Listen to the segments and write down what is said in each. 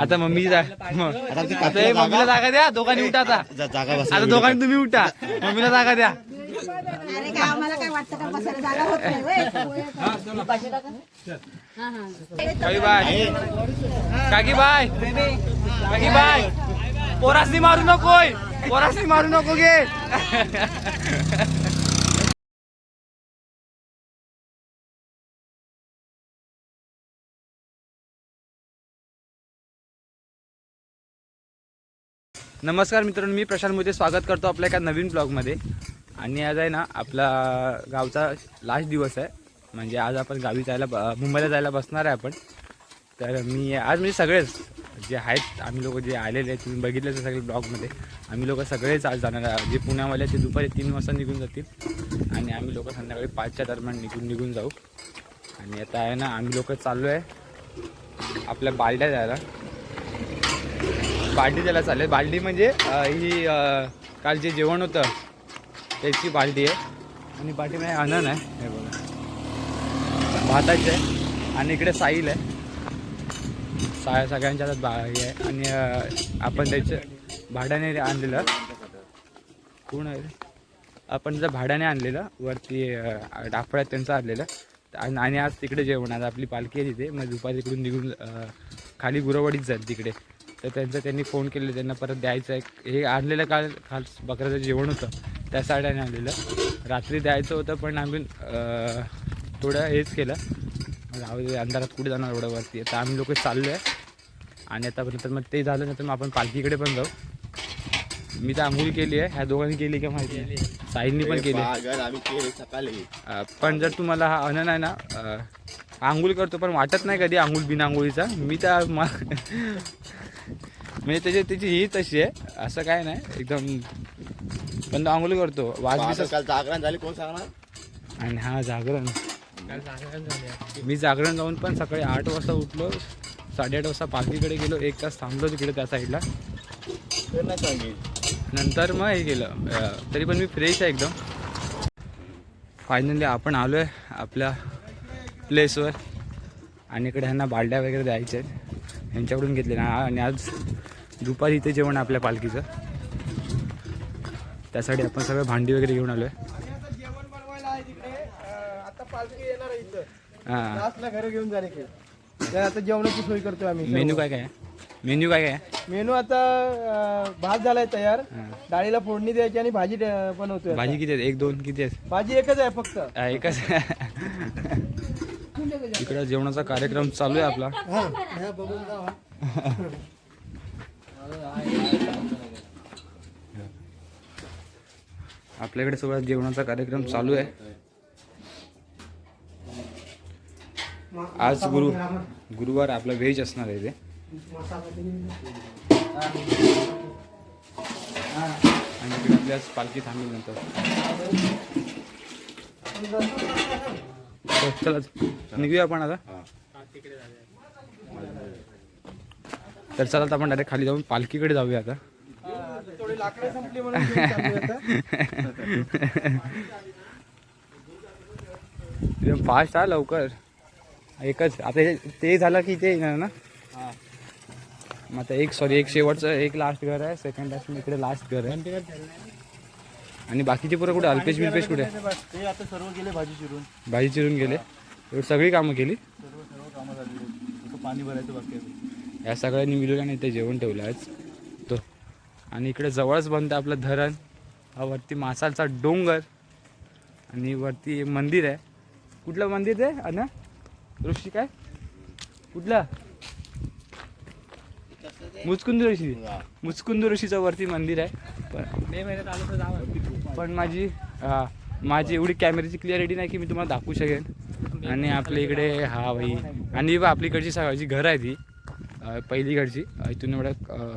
आता मम्मी मम्मीला जागा द्या दोघांनी उठा आता. जा- जागा बस आता दोघांनी तुम्ही उठा. मम्मीला जागा द्या. अरे काय आम्हाला काय वाटतं का बसायला जागा होत नाही होय? काकी बाय. काकी बाय. काकी बाय. पोरासनी मारू नकोय. पोरासनी मारू नको गे. नमस्कार मित्रांनो मी प्रशांत मोदी स्वागत करतो आपल्या एका नवीन ब्लॉगमध्ये. आणि आज आहे ना आपला गावचा लास्ट दिवस आहे. म्हणजे आज आपण गावी जायला ब- मुंबईला जायला बसणार आहे आपण. तर मी आज म्हणजे सगळेच जे आहेत आम्ही लोक जे आलेले आहेत तुम्ही बघितलेच सगळे ब्लॉगमध्ये. आम्ही लोक सगळेच आज जाणार आहे जे पुण्यावाले ते दुपारी तीन वाजता निघून जातील. आणि आम्ही लोक संध्याकाळी पाचच्या दरम्यान निघून निघून जाऊ. आणि आता आहे ना आम्ही लोक चाललो आहे आपल्या बालड्या जायला. बाल्टी त्याला चालेल. बाल्टी म्हणजे ही काल जे जेवण होतं त्याची बाल्टी आहे. आणि बाल्टीमध्ये म्हणजे आनंद आहे. हे बघा. भाताचे आहे. आणि इकडे साईल आहे. सा सगळ्यांच्या हातात बा हे आहे. आणि आपण त्याचं भाड्याने आणलेलं. कोण आहे? आपण जर भाड्याने आणलेलं. वरती अं, डाफळ्यात त्यांचं आणलेलं. आणि आणि आज तिकडे जेवण आज आपली पालखी आहे तिथे. मग दुपारी तिकडून निघून खाली गुरवडीत जाईल तिकडे. तर त्यांचं त्यांनी फोन केले त्यांना परत द्यायचं आहे. हे आणलेलं काल काल बकऱ्याचं जेवण होतं त्या साईडाने आणलेलं. रात्री द्यायचं होतं पण आम्ही थोडं हेच केलं. राहू अंधारात कुठे जाणार एवढं वरती? आता आम्ही लोक चाललो आहे. आणि आतापर्यंत मग ते झालं नंतर मग आपण पालखीकडे पण जाऊ. मी तर आंघोळी केली आहे. ह्या दोघांनी केली का माहिती नाही. साईंनी पण केली. पण जर तुम्हाला हा अनन आहे ना आंघोळ करतो पण वाटत नाही कधी आंघोळ बिना आंघोळीचा. मी तर म्हणजे त्याची त्याची ही तशी आहे. असं काय नाही. एकदम पण तो आंघोळ करतो. वाज बिस काल जागरण झाली. कोण सांगणार आणि हा जागरण. मी जागरण जाऊन पण सकाळी आठ वाजता उठलो. साडेआठ वाजता पालखीकडे गेलो. एक तास थांबलो तिकडे त्या साईडला. तर नाही सांगेल नंतर मग हे केलं. अं, तरी पण मी फ्रेश आहे एकदम. फायनली आपण आलो आहे आपल्या प्लेसवर आणि इकडे ह्यांना बालड्या वगैरे द्यायच्या आहेत. ह्यांच्याकडून घेतले ना आणि आज दुपारी इथे जेवण आहे आपल्या पालखीचं. त्यासाठी आपण सगळं भांडी वगैरे घेऊन आलो आहे जेवण बनवायला आहे तिकडे अं, आता पालखी येणार आहे इथं हां. लास्टला घरी घेऊन जाणे की तर आता जेवणाची सोय करतोय आम्ही. मेन्यू काय काय आहे? मेन्यू काय काय आहे? मेनू आता भात झालाय तयार. डाळीला फोडणी द्यायची आणि भाजी बनवतोय. भाजी किती एक दोन किती आहेत? भाजी एकच आहे फक्त. एकच इकडं जेवणाचा कार्यक्रम चालू आहे आपला. आपल्याकडे सगळा जेवणाचा कार्यक्रम चालू आहे. आज गुरु गुरुवार आपला व्हेज असणार आहे ते. आणि इकडे आपली आज पालखी थांबली नंतर. चला निघूया आपण आता? तर चला आता आपण डायरेक्ट खाली जाऊन पालखीकडे जाऊया आता. एकदम फास्ट हा लवकर. एकच. आता ते झालं की ते येणार ना? मग आता एक सॉरी एक शेवटचं एक लास्ट घर आहे. सेकंड म्हणजे लास्ट इकडे लास्ट घर आहे. आणि बाकीचे पुरं कुठे? अल्पेश बिल्पेश कुठे? ते आता सर्व गेले भाजी चिरून भाजी चिरून गेले. एवढी सगळी कामं केली? सर्व सर्व कामं झाली पाणी भरायचं बाकी या सगळ्यांनी मिळून ते जेवण ठेवलं आज. तो आणि इकडे जवळच बनतं आपलं धरण. हा वरती मासालचा डोंगर. आणि वरती मंदिर आहे. कुठलं मंदिर आहे अन? ऋषी काय? कुठलं? मुचकुंद ऋषी. मुचकुंद ऋषीचं वरती मंदिर आहे. पण मे महिन्यात आलं तर जावं. पण माझी माझी एवढी कॅमेऱ्याची क्लिअरिटी नाही की मी तुम्हाला दाखवू शकेन. आणि आपल्या इकडे हा भाई आणि आपलीकडची सगळी घरं आहे ती पहिली घरची. इथून एवढं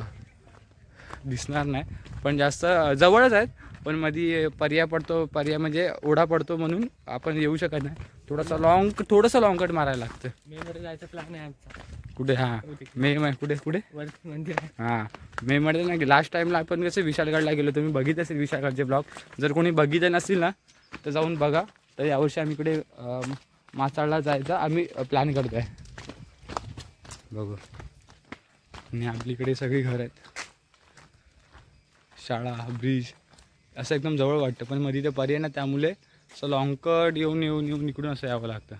दिसणार नाही. पण जास्त जवळच आहेत. पण मध्ये पर्याय पडतो पर्याय म्हणजे ओढा पडतो म्हणून आपण येऊ शकत नाही. थोडासा लॉंग थोडंसं लॉंग कट मारायला लागतं. मे मध्ये जायचा प्लॅन आहे आमचा. कुठे? हां. मे मै कुठे कुठे? वरती मंदिर हां. मे मध्ये नाही लास्ट टाइमला आपण कसं विशालगडला गेलो तुम्ही बघितलं असेल विशालगडचे ब्लॉग जर कोणी बघितले नसतील ना तर जाऊन बघा. तर यावर्षी आम्ही इकडे मासाळला जायचा आम्ही प्लॅन करतो आहे बघू. आणि आपलीकडे सगळी घर आहेत. शाळा ब्रिज असं एकदम जवळ वाटतं. पण मध्ये ते पर्याय ना त्यामुळे असं लॉंगकट येऊन येऊन येऊन इकडून असं यावं लागतं.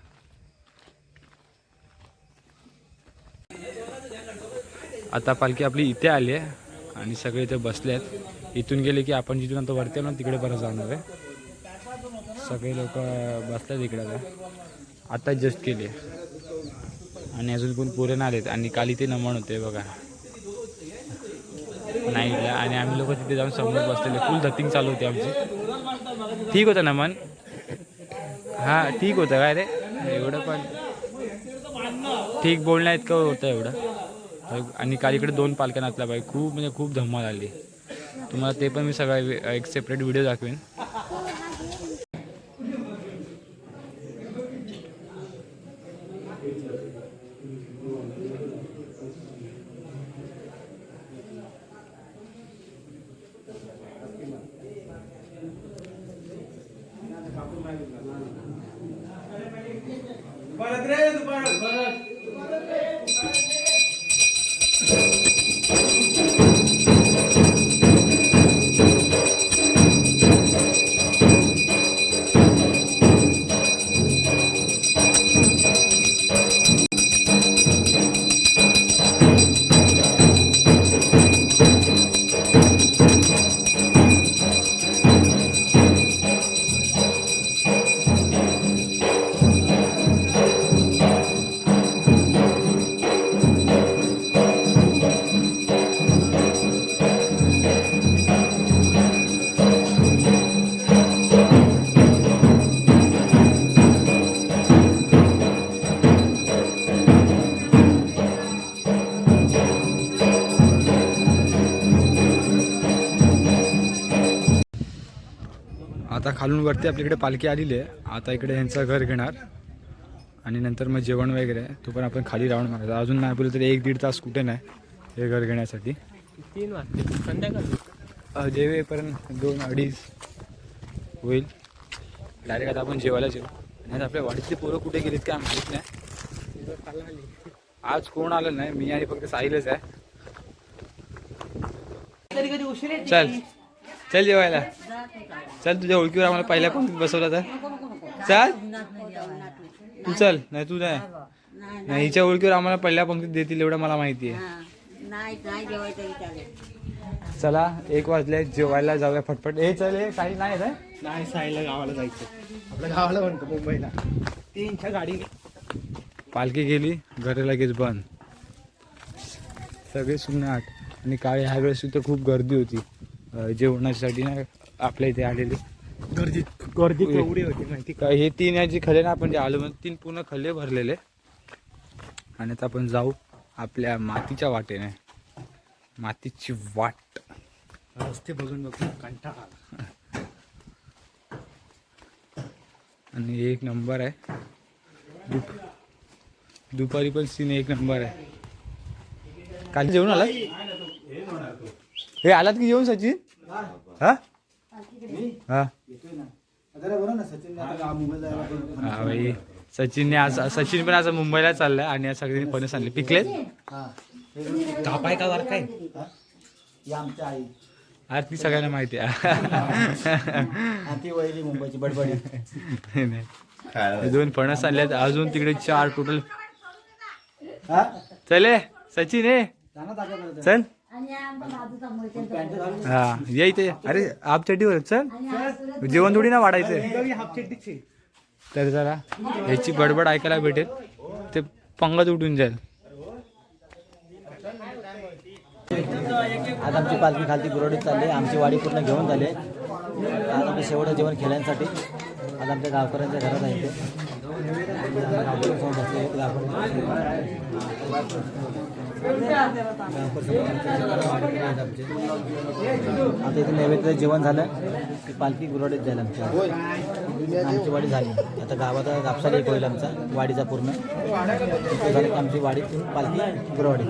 आता पालखी आपली इथे आली आहे आणि सगळे इथे बसले आहेत. इथून गेले की आपण जिथून आता वरती आलो ना तिकडे परत जाणार आहे. सगळे लोक बसतात इकडे आता. आता जस्ट आहे. आणि अजून कोण पुरे नाही आलेत. आणि काल इथे नमन होते बघा. नाईटला आणि आम्ही लोक तिथे जाऊन समोर बसलेले. फुल धतिंग चालू होती आमची. ठीक होतं नमन. हां ठीक होतं काय रे? एवढं पण ठीक बोलण्या इतकं होतं एवढं. आणि काल इकडे दोन पालख्या नाचल्या पाहिजे खूप म्हणजे खूप धम्मा आली. तुम्हाला ते पण मी सगळा एक सेपरेट व्हिडिओ दाखवेन. आता खालून वरती आपल्याकडे पालखी आलेली आहे. आता इकडे यांचं घर घेणार. आणि नंतर मग जेवण वगैरे आहे. तो पण आपण खाली राऊंड मारायचा. अजून नाही बोललं तरी एक दीड तास कुठे नाही हे घर घेण्यासाठी. तीन वाजते. संध्याकाळी. जेवेपर्यंत दोन अडीच होईल. डायरेक्ट आता आपण जेवायला जेवू आणि आता आपल्या वाडीतले पोरं कुठे गेलीत काय माहीत नाही. आज कोण आलं नाही. मी आणि फक्त साहिलच आहे. कधी कधी उशीर येते चल. चल जेवायला. चल तुझ्या ओळखीवर आम्हाला पहिल्या पंक्तीत बसवला तर. चल. तू चल नाही तू नाही. नाही हिच्या ओळखीवर आम्हाला पहिल्या पंक्तीत देतील एवढं मला माहिती आहे. चला एक वाजले जेवायला जाऊया फटफट. हे चल हे काही नाही रे. नाही साईला गावाला जायचं आपल्या गावाला म्हणतो मुंबईला. तीनच्या गाडीने पालखी गेली घरी लगेच बंद. सगळे सुन्नाट आणि काळी ह्या वेळेस सुद्धा खूप गर्दी होती. जेवणासाठी ना आपल्या इथे आलेली. गर्दी गर्दी केवढी होती माहिती का? हे तीन या जे खले ना आपण जे आलो म्हणून तीन पूर्ण खल्ले भरलेले. आणि आता आपण जाऊ आपल्या मातीच्या वाटेने. मातीची वाट. रस्ते बघून बघून आला. आणि एक नंबर आहे. दुप दुपारी पण सीन एक नंबर आहे. काल जेवण आला हे आलात की जेवण सचिन? हा? हा. जरा बरं ना सचिन आता गाव मुंबईला जायला पण- हा भाई सचिनने आज सचिन पण आज मुंबईला चाललाय आणि आज सगळ्यांनी फणस आणले पिकलेत? हा कापाय का वर काय? आमची आई. आज ती सगळ्यांना माहिती आहे. हा, मुंबईची बडबडी. नाही. हे दोन फणस आणलेत अजून तिकडे चार टोटल हा? चले सचिन हे. चल. हा ये इथे. अरे आप चड्डीवर चल. जेवण थोडी ना वाढायचंय. हाफ चड्डीची तर जरा ह्याची बडबड ऐकायला भेटेल. ते पंगत उठून जाईल. आज आमची पालखी खालती गुरवडीत चालली आमची वाडी पूर्ण घेऊन झाली आज आमचं शेवटचं जेवण खेळण्यासाठी आज आमच्या गावकऱ्यांच्या घरात आहे आता इथे नैवेद्य जेवण झालं. की पालखी गुरवाडीत जाईल आमच्या आमची वाडी झाली. आता गावाचा कापसाला एक होईल आमचा. वाडीचा पूर्ण. झालं आमची वाडी. पालखी गुरवाडी.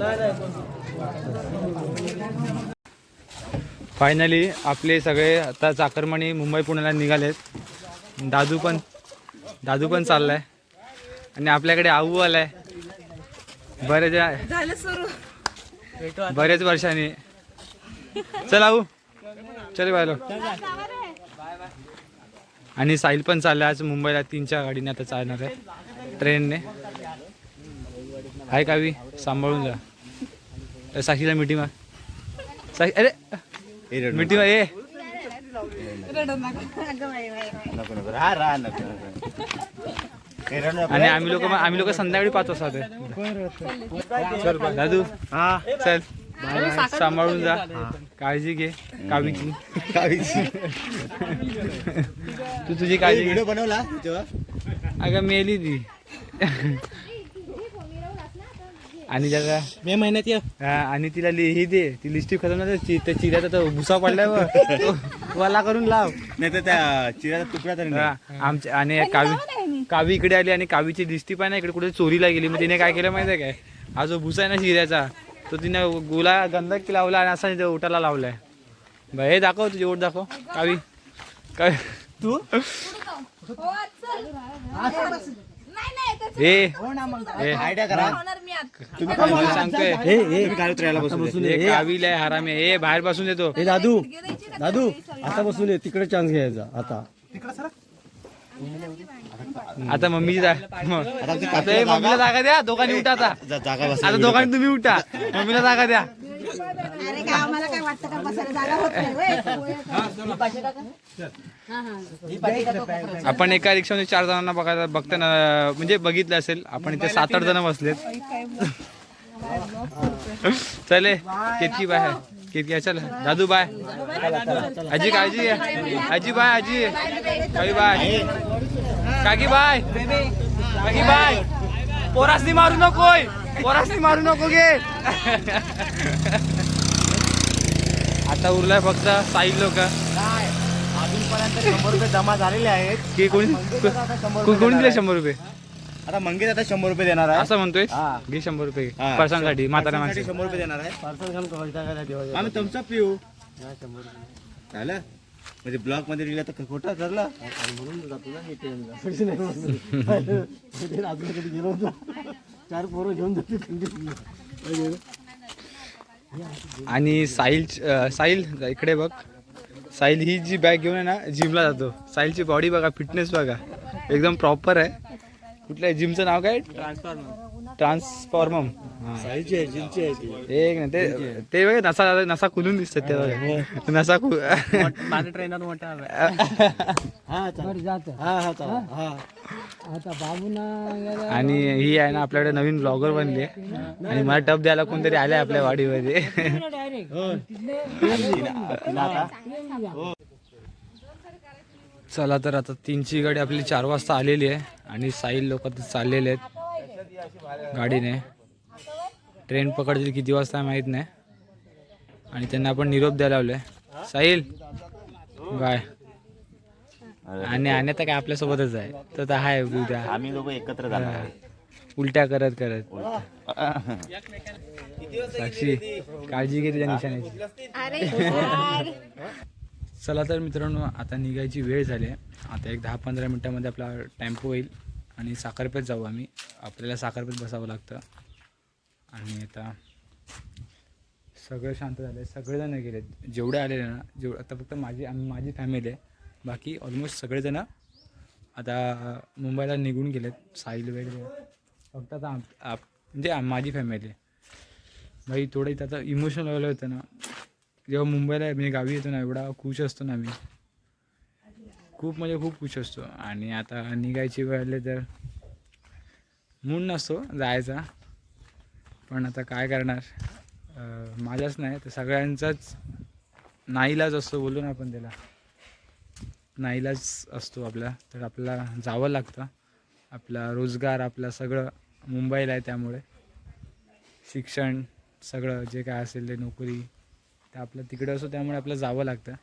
फायनली आपले सगळे आता चाकरमणी मुंबई पुण्याला निघालेत. दादू पण दादू पण चाललाय. आणि आपल्याकडे आऊ आलाय. बरेच झालं सुरू. भेटू आता. बरेच वर्षांनी. चल आऊ. चल बायलो आणि साहिल पण चालला आज मुंबईला तीनच्या गाडीने आता चालणार आहे. ट्रेनने. आहे कावी सांभाळून जा. साक्षीला साक्षी अरे ये रडू नका. नको नको नको. आणि आम्ही लोक आम्ही लोक संध्याकाळी पाच वाजता दादू हा चल सांभाळून जा काळजी घे कावीची काहीच. तू तुझी काळजी व्हिडिओ बनवला अगं मेली ती आणि त्याचा मे महिन्यात ये. हा, आणि तिला लि- हे दे. ती लिस्टिक खतम ची- त्या चिऱ्याचा तो भुसा पडलाय. तो वाला करून लाव. नाही तर त्या चिराचा तुकडा तरी हा, नाही. आमच्या आणि कावी कावी इकडे आली आणि कावीची लिस्टी पण इकडे कुठे चोरीला गेली. मग तिने काय केलं माहितीये काय? हा जो भुसा आहे ना चिऱ्याचा तो तिने गोला गंधक लावला आणि असा इथे ओटाला लावलाय. बरं हे दाखव तुझी ओट दाखव. कावी काय तू? हे हे आयडिया करा तुम्ही बसून कावीला आहे हरामी आहे. बाहेर बसून येतो. हे दादू. दादू आता बसून ये. तिकडे चान्स घ्यायचा आता. आता मम्मीची मग. आता हे मम्मीला जागा द्या. दोघांनी उठा आता. जा- जागा बस आता दोघांनी तुम्ही उठा. मम्मीला जागा द्या. अरे काय आम्हाला काय वाटतं का बसायला जागा होत नाही होय. आपण एका रिक्षामध्ये चार जणांना बघायला बघताना म्हणजे बघितलं असेल आपण इथे सात आठ जण बसलेत. चले केतकी बाय केतकी चल दादू बाय. आजी काळजी घे. आजी बाय आजी. काकी बाय. काकी बाय. काकी बाय. पोरासनी मारू नको पोरासनी मारू नको गे. आता उरलाय फक्त साई लोक. अजूनपर्यंत शंभर रुपये जमा झालेले आहेत. की कोणी को- कोणी दिले शंभर रुपये? आता मंगेश आता शंभर रुपये देणार आहे. असं म्हणतोय? हा. घे शंभर रुपये. हा. पर्सनसाठी म्हातारा माणसासाठी. माणसं शंभर रुपये देणार आहे. आम्ही तुमचा पिऊ. झालं? म्हणजे ब्लॉकमध्ये दिलं तर खोटं ठरलं? चार पोरं घेऊन जाते आणि साहिल साहिल इकडे बघ. साहिल ही जी बॅग घेऊन आहे ना जिमला जातो. साहिलची बॉडी बघा फिटनेस बघा. एकदम प्रॉपर आहे. कुठल्या जिमचं नाव काय? ट्रान्सफॉर्मम साईची आहे जिमची आहे ती. एक ते ते बघा नसा नसा खुलून दिसतात ते बघा. नसा खु माझ्या ट्रेनात मोठा. हा. हा हा. हा आणि ही आहे ना आपल्याकडे नवीन ब्लॉगर बनली आणि मला टप द्यायला कोणतरी आलंय आपल्या वाडीमध्ये. चला तर आता तीनची गाडी आपली चार वाजता आलेली आहे. आणि साईल लोक चाललेले आहेत. गाडीने. ट्रेन पकडतील किती वाजता माहीत नाही. आणि त्यांना आपण निरोप द्यायला लावलोय साहिल बाय. आणि आणि आता काय आपल्यासोबतच आहे. तर आहे उद्या. आम्ही दोघं एकत्र जाणार. उलट्या करत करत. साक्षी काळजी घे तुझ्या निशाण्याची. चला तर मित्रांनो आता निघायची वेळ झाली आहे. आता एक दहा पंधरा मिनटामध्ये आपला टेम्पो होईल. आणि साखरपेठ जाऊ आम्ही. आपल्याला साखरपेठ बसावं लागतं. आणि आता सगळं शांत झालं. आहे सगळेजण गेलेत. जेवढे आलेले ना जेव आता फक्त माझी आम्ही माझी फॅमिली आहे. बाकी ऑलमोस्ट सगळेजण आता मुंबईला निघून गेलेत. साहिल वगैरे. फक्त आता आप- म्हणजे माझी फॅमिली आहे. भाई थोडं इथं आता इमोशनल लेवल होतं ना. जेव्हा मुंबईला म्हणजे गावी येतो ना एवढा खुश असतो ना मी खूप म्हणजे खूप खुश असतो. आणि आता निघायची वेळ तर मूड नसतो जायचा. पण आता काय करणार? माझ्याच माझाच नाही तर सगळ्यांचाच नाईलाज असतो बोलू ना आपण त्याला. नाईलाज असतो आपला. तर आपल्याला जावं लागतं. आपला रोजगार आपला सगळं मुंबईला आहे त्यामुळे. शिक्षण सगळं जे काय असेल ते नोकरी तर आपलं तिकडं असो त्यामुळे आपलं जावं लागतं.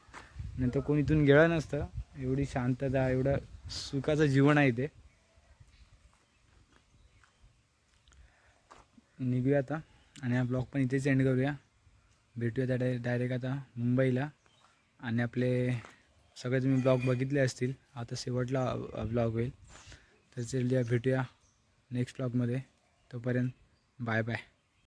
नंतर कोण इथून गेलं नसतं. एवढी शांतता एवढं सुखाचं जीवन आहे ते निघूया आता आणि हा ब्लॉग पण इथेच एंड करूया. भेटूया त्या डाय डायरेक्ट आता मुंबईला. आणि आपले सगळे तुम्ही ब्लॉग बघितले असतील. आता शेवटला ब्लॉग होईल. तर चल भेटूया नेक्स्ट ब्लॉगमध्ये. तोपर्यंत बाय बाय